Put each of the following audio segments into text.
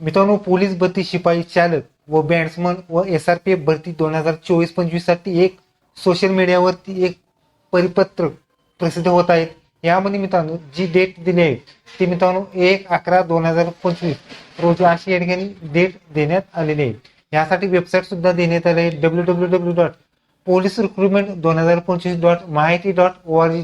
मित्रांनो पोलीस भरती शिपाई चालक व बॅट्समन व एस आर पी एफ भरती दोन हजार चोवीस पंचवीससाठी एक सोशल मीडियावरती एक परिपत्रक प्रसिद्ध होत आहेत. यामध्ये मित्रांनो जी डेट दिली आहे ती मित्रांनो एक अकरा दोन हजार पंचवीस रोजी अशी या ठिकाणी डेट देण्यात आलेली आहे. यासाठी वेबसाईट सुद्धा देण्यात आली आहे. W W W dot police recruitment दोन हजार पंचवीस डॉट माहिती डॉट ओ आर जी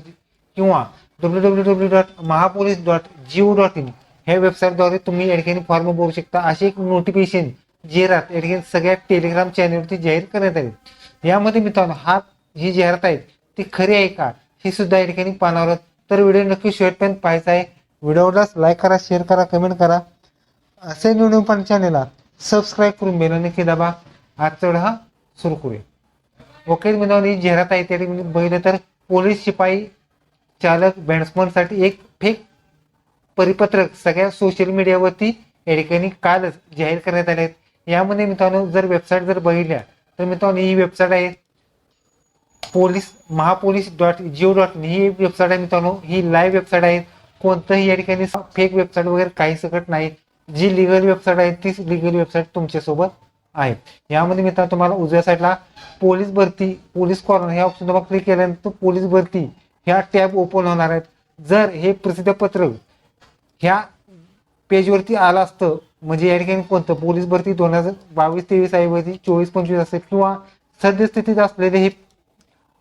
किंवा W W W dot Mahapolice dot G O dot in ह्या वेबसाईटद्वारे तुम्ही या ठिकाणी फॉर्म भरू शकता. अशी एक नोटिफिकेशन जाहिरात या ठिकाणी सगळ्या टेलिग्राम चॅनलवरती जाहीर करण्यात आली. यामध्ये मित्रांनो हा ही जाहिरात आहे ती खरी आहे का? हे सुद्धा या ठिकाणी पाहणार तर व्हिडिओ नक्की शेवटपर्यंत पाहायचा आहे. व्हिडिओला लाईक करा शेअर करा कमेंट करा. असे व्हिडिओ पण चॅनलला सबस्क्राईब करून बेल नक्की दाबा. आजचा हा सुरू करूया. ओके मित्रांनो ही जाहिरात आहे त्या ठिकाणी बघितलं तर पोलीस शिपाई चालक बॅट्समनसाठी एक फेक परिपत्रक सगळ्या सोशल मीडियावरती या ठिकाणी कालच जाहीर करण्यात आले आहेत. यामध्ये मित्रांनो जर वेबसाईट जर बघितल्या तर मित्रांनो ही वेबसाईट आहे police Mahapolice dot G O dot ही वेबसाईट आहे मित्रांनो. ही लाईव्ह वेबसाईट आहे. कोणतंही या ठिकाणी फेक वेबसाईट वगैरे काही सकट नाही. जी लिगल वेबसाईट आहे तीच लिगल वेबसाईट तुमच्यासोबत आहे. यामध्ये मित्रांनो तुम्हाला उजव्या साईडला पोलीस भरती पोलीस कॉर्नर ह्या ऑप्शन तुम्हाला क्लिक केल्यानंतर पोलीस भरती ह्या टॅब ओपन होणार आहेत. जर हे प्रसिद्ध पत्रक ह्या पेजवरती आलं असतं म्हणजे या ठिकाणी कोणतं? पोलीस भरती दोन हजार बावीस तेवीस ऐवजी चोवीस पंचवीस असेल किंवा सद्यस्थितीत असलेले हे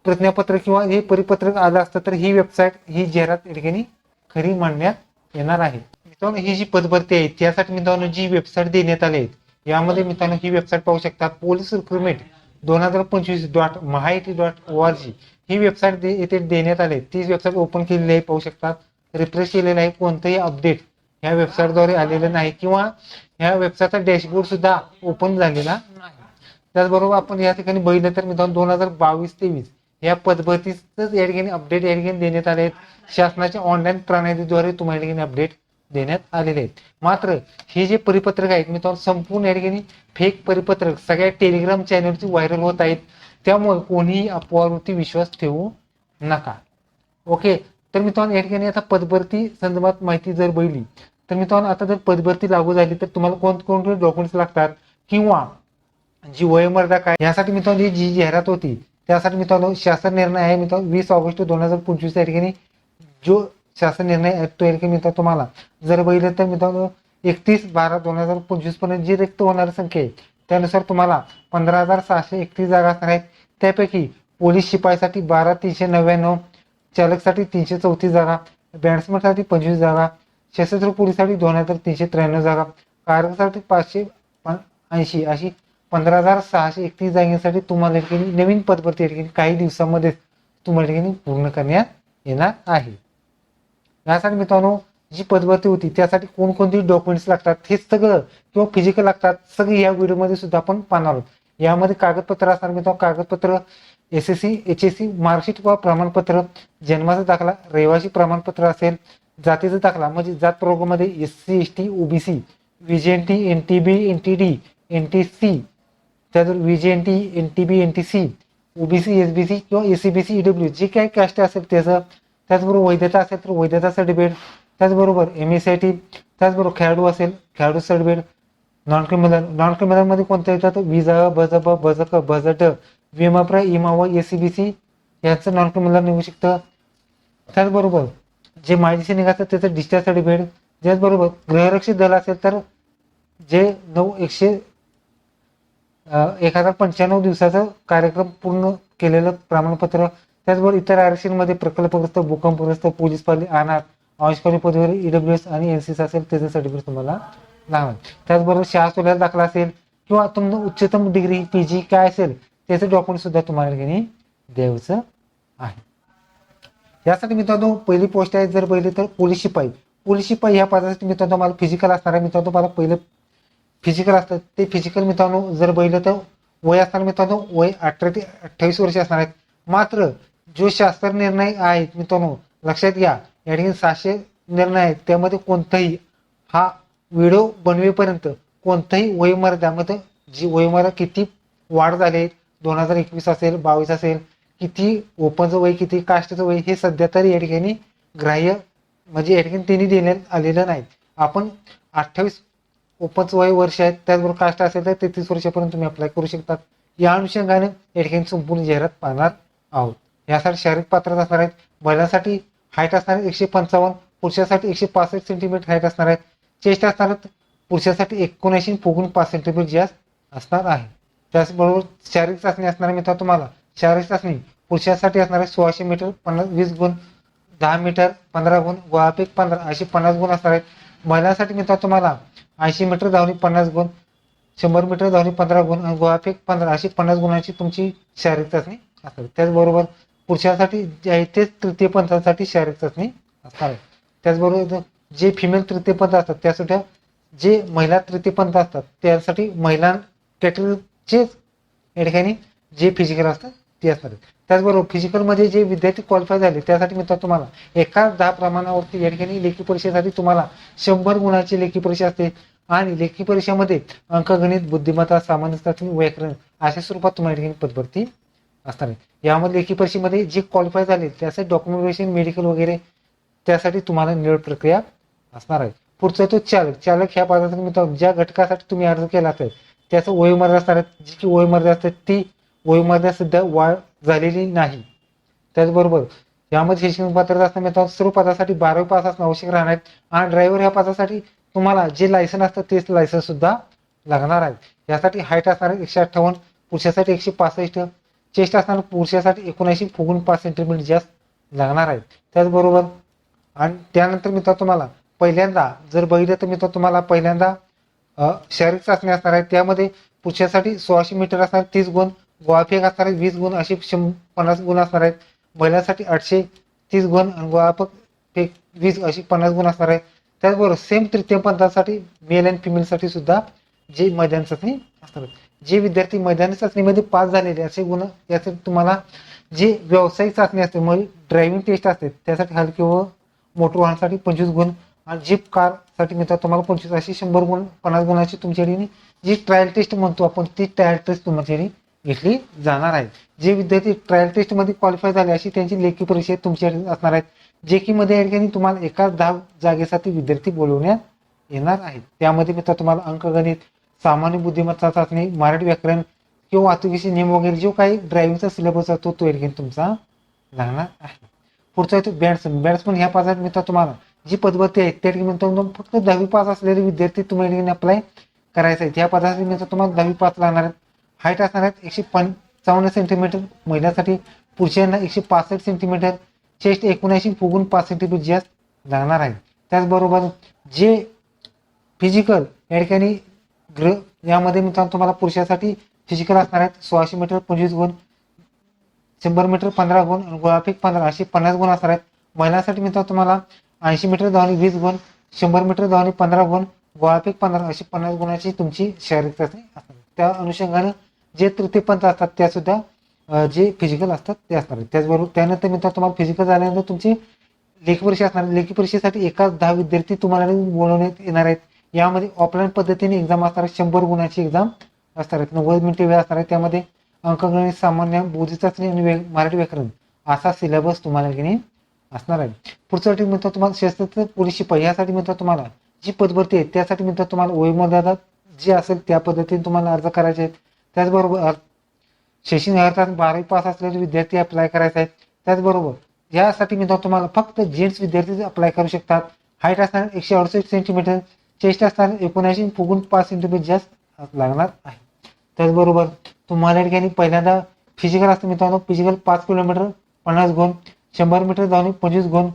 प्रज्ञापत्र किंवा हे परिपत्रक आलं असतं तर ही वेबसाईट ही जाहिरात या ठिकाणी खरी मांडण्यात येणार आहे. मित्रांनो ही जी पदभरती आहे त्यासाठी मित्रांनो जी वेबसाईट देण्यात आली आहे यामध्ये मित्रांनो ही वेबसाईट पाहू शकतात पोलीस रिक्रुटमेंट दोन हजार पंचवीस dot MahaIT dot O R G ही वेबसाईट येथे देण्यात आली ती वेबसाईट ओपन केलेली आहे पाहू शकतात. रिफ्रेश केलेलं आहे कोणतंही अपडेट ह्या वेबसाईटद्वारे आलेलं नाही किंवा ह्या वेबसाईटचा डॅशबोर्ड सुद्धा ओपन झालेला नाही. त्याचबरोबर आपण या ठिकाणी बघितलं तर मित्रांनो दोन हजार बावीस तेवीस या पद्धतीच या ठिकाणी अपडेट या ठिकाणी देण्यात आले आहेत. शासनाच्या ऑनलाईन प्रणालीद्वारे तुम्हाला या ठिकाणी अपडेट देण्यात आलेले आहेत. मात्र हे जे परिपत्रक आहेत मित्रांनो संपूर्ण या ठिकाणी फेक परिपत्रक सगळ्या टेलिग्राम चॅनलची व्हायरल होत आहेत. त्यामुळे कोणीही अफवावरती विश्वास ठेवू नका. ओके तर मित्रांनो या ठिकाणी आता पदभरती संदर्भात माहिती जर बघितली तर मित्रांनो आता जर पदभरती लागू झाली तर तुम्हाला कोणकोणते डॉक्युमेंट्स लागतात? किंवा जी वयोमर्यादा काय यासाठी मित्रांनो जी जी जाहिरात होती त्यासाठी मित्रांनो शासन निर्णय आहे मित्रांनो वीस ऑगस्ट दोन हजार पंचवीस या ठिकाणी जो शासन निर्णय आहे तो या ठिकाणी मित्रांनो तुम्हाला जर बघितलं तर मित्रांनो एकतीस बारा दोन हजार पंचवीसपर्यंत जी रिक्त होणारी संख्या आहे त्यानुसार तुम्हाला पंधरा हजार सहाशे एकतीस जागा असणार आहेत. त्यापैकी पोलीस शिपाईसाठी बारा तीनशे नव्याण्णव चालकसाठी तीनशे चौतीस जागा बॅट्समनसाठी पंचवीस जागा सशस्त्र पोलीससाठी दोन हजार तीनशे त्र्याण्णव जागा कारसाठी पाचशे ऐंशी अशी पंधरा हजार सहाशे एकतीस जागेसाठी तुम्हाला या ठिकाणी नवीन पदभरती या ठिकाणी काही दिवसामध्ये तुम्हाला ठिकाणी पूर्ण करण्यात येणार आहे. यासाठी मित्रांनो जी पदभरती होती त्यासाठी कोणकोणती डॉक्युमेंट्स लागतात हे सगळं किंवा फिजिकल लागतात सगळं या व्हिडिओमध्ये सुद्धा आपण पाहणार आहोत. यामध्ये कागदपत्र असणार मित्रांनो कागदपत्र S S C H S C marksheet व प्रमाणपत्र जन्माचा दाखला रहिवासी प्रमाणपत्र असेल जातीचा दाखला म्हणजे जात प्रवर्गामध्ये S C S T OBC VJNT N T B N T D N T C त्याचबरोबर VJNT N T B N T C OBC S B C किंवा S C B C EW जे काही caste असेल त्याचं त्याचबरोबर वैधता असेल तर वैधता सर्टिफिकेट त्याचबरोबर एम एस आय टी त्याचबरोबर खेळाडू असेल खेळाडू सर्टिफिकेट नॉन क्रिमिनल नॉन क्रिमिनलमध्ये कोणत्या येतात विजा बज ब बजट विमाप्रा विमा इमा व ए सी बी सी याचं नॉन क्रिमिनल निघू शकतं. त्याचबरोबर जे मायदेशी सैनिक त्याचं डिस्चार्ज सर्टिफिकेट त्याचबरोबर गृहरक्षक दल असेल तर जे नऊ एकशे एक हजार पंच्याण्णव दिवसाचं कार्यक्रम पूर्ण केलेलं प्रमाणपत्र त्याचबरोबर इतर आरक्षणमध्ये प्रकल्पग्रस्त भूकंपग्रस्त पोलीस पाली अनाथ अंशपाली पदवीवर ईडब्ल्यू एस आणि एन सी असेल त्याचं सर्टिफिकेट तुम्हाला लागणार. त्याचबरोबर शाळा सोल्याला दाखला असेल किंवा तुमचं उच्चतम डिग्री पी जी काय असेल त्याचं डॉक्युमेंट सुद्धा तुम्हाला घेणे द्यायचं आहे. यासाठी मित्रांनो पहिली पोस्ट आहे जर पहिले तर पोलीस शिपाई. पोलीस शिपाई ह्या पदासाठी मित्रांनो मला फिजिकल असणार आहे. मित्रांनो मला पहिलं फिजिकल असतं. ते फिजिकल मित्रांनो जर बहिलं तर वय असणार मित्रांनो वय अठरा ते अठ्ठावीस वर्ष असणार आहेत. मात्र जो शास्त्र निर्णय आहेत मित्रांनो लक्षात घ्या या ठिकाणी सहाशे निर्णय आहेत. त्यामध्ये कोणताही हा व्हिडिओ बनवेपर्यंत कोणताही वयोमर्यादामध्ये जी वयोमर्यादा किती वाढ झाली आहे दोन हजार एकवीस असेल बावीस असेल किती ओपनचं वय किती कास्टचं वय हे सध्या तरी या ठिकाणी ग्राह्य म्हणजे या ठिकाणी त्यांनी देण्यात आलेलं नाही. आपण अठ्ठावीस ओपनचं वय वर्ष आहेत त्याचबरोबर कास्ट असेल तर तेहतीस वर्षापर्यंत तुम्ही अप्लाय करू शकतात. या अनुषंगाने या ठिकाणी संपूर्ण जाहिरात पाहणार आहोत. यासाठी शारीरिक पात्रता असणार आहेत महिलांसाठी हाईट असणार आहे एकशे पंचावन्न पुरुषासाठी एकशे पासष्ट सेंटीमीटर हाईट असणार आहे. चेस्ट असणार आहेत पुरुषासाठी एकोणऐंशी फुगून पाच सेंटीमीटर जास्त असणार आहे. त्याचबरोबर शारीरिक चाचणी असणार मित्र तुम्हाला. शारीरिक चाचणी पुरुषासाठी असणारे सोळाशे मीटर पन्नास वीस गुण दहा मीटर पंधरा गुण गोळाफेक पंधरा असे पन्नास गुण असणार आहेत. महिलांसाठी मित्र तुम्हाला ऐंशी मीटर धावणी पन्नास गुण शंभर मीटर धावणी पंधरा गुण आणि पंधरा अशी पन्नास गुणांची तुमची शारीरिक चाचणी असणार त्याचबरोबर पुरुषांसाठी जे आहे तेच तृतीय पंथासाठी शारीरिक चाचणी असणार आहे. त्याचबरोबर जे फिमेल तृतीय पंथ असतात त्यासाठी जे महिला तृतीय पंथ असतात त्यासाठी महिला जेच या ठिकाणी जे फिजिकल असतं ते असणार आहेत. त्याचबरोबर फिजिकलमध्ये जे विद्यार्थी क्वालिफाय झाले त्यासाठी मित्र तुम्हाला एका दहा प्रमाणावरती या ठिकाणी लेखी परीक्षेसाठी तुम्हाला शंभर गुणाची लेखी परीक्षा असते. आणि लेखी परीक्षेमध्ये अंकगणित बुद्धिमत्ता सामान्य चाचणी व्याकरण अशा स्वरूपात तुम्हाला या ठिकाणी पदभरती असणार आहे यामध्ये लेखी परीक्षेमध्ये जे क्वालिफाय झाले त्यासाठी डॉक्युमेंटेशन मेडिकल वगैरे त्यासाठी तुम्हाला निवड प्रक्रिया असणार आहे. पुढचा तो चालक चालक ह्या पदाचा मित्र ज्या घटकासाठी तुम्ही अर्ज केला असेल त्याचं वयोमर्यादा असणार आहे. जी की वयोमर्यादा असते ती वयोमर्यादा सुद्धा वाढ झालेली नाही. त्याचबरोबर यामध्ये शैक्षणिक पात्रता असणं मित्रांनो सर्व पदासाठी बारावी पास असणं आवश्यक राहणार आहे. आणि ड्रायव्हर ह्या पदासाठी तुम्हाला जे लायसन असतं तेच लायसन सुद्धा लागणार आहे. यासाठी हाईट असणार आहे एकशे अठ्ठावन्न पुरुषासाठी एकशे पासष्ट चेस्ट असणार पुरुषासाठी एकोणऐंशी फुगून पाच सेंटीमीटर जास्त लागणार आहे. त्याचबरोबर आणि त्यानंतर मित्र तुम्हाला पहिल्यांदा जर बघितलं तर मित्र तुम्हाला पहिल्यांदा शारीरिक चाचणी असणार आहे. त्यामध्ये पुरुषासाठी सोळाशे मीटर असणार तीस गुण. गोळाफेक असणार आहे वीस गुण. असे पन्नास गुण असणार आहेत. महिलांसाठी आठशे तीस गुण आणि गोळाफेक फेक वीस अशी पन्नास गुण असणार आहे. त्याचबरोबर सेम तृतीय पंथासाठी मेल अँड फिमेलसाठी सुद्धा जे मैदान चाचणी असणार जे विद्यार्थी मैदानी चाचणीमध्ये पास झालेले असे गुण याचे तुम्हाला जे व्यावसायिक चाचणी असते मग ड्रायव्हिंग टेस्ट असते त्यासाठी हलके व मोटर वाहनासाठी पंचवीस गुण आणि जीप कारसाठी मित्र तुम्हाला पंचवीस अशी शंभर गुण पन्नास गुणाची तुमच्याकडे जी ट्रायल टेस्ट म्हणतो आपण ती ट्रायल टेस्ट तुमच्याकडे घेतली जाणार आहे. जे विद्यार्थी ट्रायल टेस्टमध्ये क्वालिफाय झाले अशी त्यांची लेखी परीक्षा तुमच्याकडे असणार आहेत. जे की मध्ये ठिकाणी तुम्हाला एकाच दहा जागेसाठी विद्यार्थी बोलवण्यात येणार आहेत. त्यामध्ये मित्र तुम्हाला अंकगणित सामान्य बुद्धिमत्ता चाचणी मराठी व्याकरण किंवा वाहतुकीचे नियम वगैरे जो काही ड्रायव्हिंगचा सिलेबस असतो तो या तुमचा लागणार आहे. पुढचा येतो बॅट्समन बॅट्समन ह्या पाच मित्र तुम्हाला जी पदभरती आहे त्या ठिकाणी फक्त दहावी पास असलेले विद्यार्थी तुम्हाला ठिकाणी अप्लाय करायचं आहे या पदासाठी मित्र तुम्हाला दहावी पास लागणार आहेत. हाईट असणार आहेत एकशे पंचावन्न सेंटीमीटर महिलांसाठी पुरुषांना एकशे पासष्ट सेंटीमीटर चेस्ट एकोणऐंशी फुगून पाच सेंटीमीटर जास्त लागणार आहे. त्याचबरोबर जे फिजिकल या ठिकाणी ग्र यामध्ये मित्रांनो तुम्हाला पुरुषासाठी फिजिकल असणार आहेत. सोळाशे मीटर पंचवीस गुण शंभर मीटर पंधरा गुण गोळाफेक पंधरा असे पन्नास गुण असणार आहेत. महिलांसाठी मित्रांनो तुम्हाला ऐंशी मीटर धावणे वीस गुण शंभर मीटर धावणे पंधरा गुण गोळाफेक पंधरा अशी पन्नास गुणाची तुमची शारीरिक चाचणी असणार. त्या अनुषंगाने जे तृतीयपंथ असतात त्या सुद्धा जे फिजिकल असतात ते असणार आहेत. त्याचबरोबर त्यानंतर मित्रांनो तुम्हाला फिजिकल झाल्यानंतर तुमची लेखी परीक्षा असणार लेखी परीक्षेसाठी एकाच दहा विद्यार्थी तुम्हाला बोलवण्यात येणार आहेत. यामध्ये ऑफलाईन पद्धतीने एक्झाम असणार आहे शंभर गुणाची एक्झाम असणार आहेत. नव्वद मिनिटे वेळ असणार आहे. त्यामध्ये अंकगणित सामान्य बोधी चाचणी आणि मराठी व्याकरण असा सिलेबस तुम्हाला की नाही असणार आहे. पुढच्यासाठी मित्र तुम्हाला सशस्त्र पोलीस शिपाई यासाठी म्हणतात तुम्हाला जी पदभरती आहे त्यासाठी मित्र तुम्हाला वयोमर्यादा जी असेल त्या पद्धतीने तुम्हाला अर्ज करायचे आहेत. त्याचबरोबर शैक्षणिक अर्थात बारावी पास असलेले विद्यार्थी अप्लाय करायचे आहेत. त्याचबरोबर यासाठी मित्र तुम्हाला फक्त जेंट्स विद्यार्थी अप्लाय करू शकतात. हाईट असणार एकशे अडुसष्ट सेंटीमीटर चेस्ट असणार एकोणऐंशी फुगून पाच सेंटीमीटर जास्त लागणार आहे. त्याचबरोबर तुम्हाला ठिकाणी पहिल्यांदा फिजिकल असतं मित्रांनो फिजिकल पाच किलोमीटर पन्नास गुण शंभर मीटर धावणे पंचवीस गुण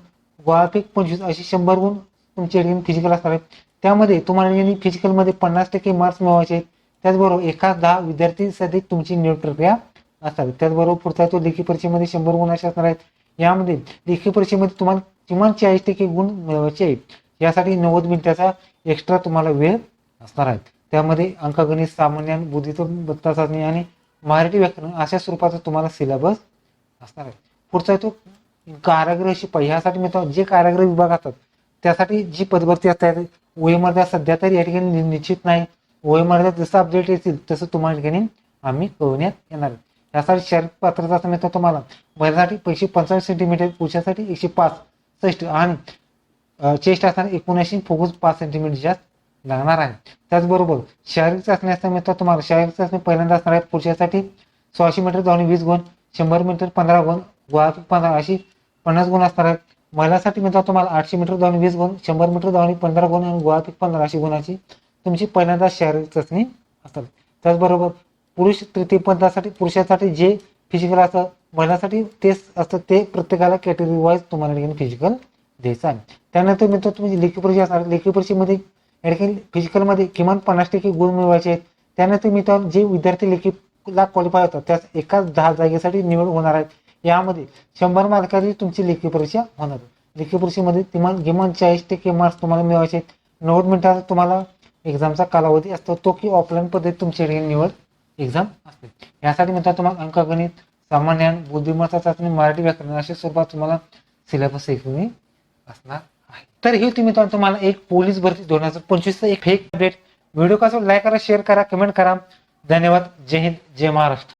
वाहतूक पंचवीस अशी शंभर गुण तुमच्या ठिकाणी फिजिकल असणार आहेत त्यामध्ये तुम्हाला या फिजिकलमध्ये पन्नास टक्के मार्क्स मिळवायचे आहेत. त्याचबरोबर एका दहा विद्यार्थीसाठी तुमची निवड प्रक्रिया असणार त्याचबरोबर पुढचा तो लेखी परीक्षेमध्ये शंभर गुण असे असणार आहेत. यामध्ये लेखी परीक्षेमध्ये तुम्हाला किमान चाळीस टक्के गुण मिळवायचे आहेत. यासाठी नव्वद मिनिटाचा एक्स्ट्रा तुम्हाला वेळ असणार आहे. त्यामध्ये अंकगणित सामान्य बुद्धिमत्ता चाचणी आणि मराठी व्याकरण अशा स्वरूपाचा तुम्हाला सिलेबस असणार आहे. पुढचा तो कारागृहाशी शिपाई ह्यासाठी मित्रांनो जे कारागृह विभाग असतात त्यासाठी जी पदभरती असतात वयोमर्यादा सध्या तरी या ठिकाणी निश्चित नाही. वयोमर्यादा जसं अपडेट येतील तसं तुम्हाला ठिकाणी आम्ही कळवण्यात येणार आहे. यासाठी शारीरिक पात्रता असं मित्र तुम्हाला. भरण्यासाठी पैसे पंचाळीस सेंटीमीटर पुरुषासाठी एकशे पाच सष्ट आणि चेस्ट असताना एकोणऐंशी फोकस पाच सेंटीमीटर जास्त लागणार आहे. त्याचबरोबर शारीरिक चाचणी असताना मित्र तुम्हाला. शारीरिक चाचणी पहिल्यांदा असणार आहे पुरुषासाठी सोळाशे मीटर धावणे वीस गुण शंभर मीटर पंधरा गुण वाहतूक पंधरा अशी पन्नास गुण असणार आहेत. महिलासाठी मित्र तुम्हाला आठशे मीटर धावणे वीस गुण शंभर मीटर धावणे पंधरा गुण आणि वाहतूक पंधरा अशी गुणाची तुमची पहिल्यांदा शारीरिक चाचणी असतात. त्याचबरोबर पुरुष तृतीय पंथासाठी पुरुषासाठी जे फिजिकल असतं महिलासाठी तेच असतं ते प्रत्येकाला कॅटेगरी वाईज तुम्हाला ठिकाणी फिजिकल द्यायचं आहे. त्यानंतर मित्र तुम्ही लेखी परीक्षा असणार लेखी परीक्षेमध्ये या ठिकाणी फिजिकलमध्ये किमान पन्नास टक्के गुण मिळवायचे आहेत. त्यानंतर मित्र जे विद्यार्थी लेखीला क्वालिफाय होतात त्यास एकाच दहा जागेसाठी निवड होणार आहेत यामध्ये शंभर मार्काची तुमची लेखी परीक्षा होणार लेखी परीक्षेमध्ये किमान किमान चाळीस टक्के मार्क्स तुम्हाला मिळवायचे आहेत. नव्वद मिनिटाचा तुम्हाला एक्झामचा कालावधी असतो. तो की ऑफलाईन पद्धत तुमची निवड एक्झाम असते. यासाठी मित्र तुम्हाला अंकगणित सामान्य बुद्धिमत्ता चाचणी मराठी व्याकरण अशा स्वरूपात तुम्हाला सिलेबस एकूणी असणार आहे. तर हे तुम्ही तुम्हाला एक पोलीस भरती दोन हजार पंचवीसचा एक फेक अपडेट व्हिडिओ कसं लाईक करा शेअर करा कमेंट करा. धन्यवाद. जय हिंद जय महाराष्ट्र.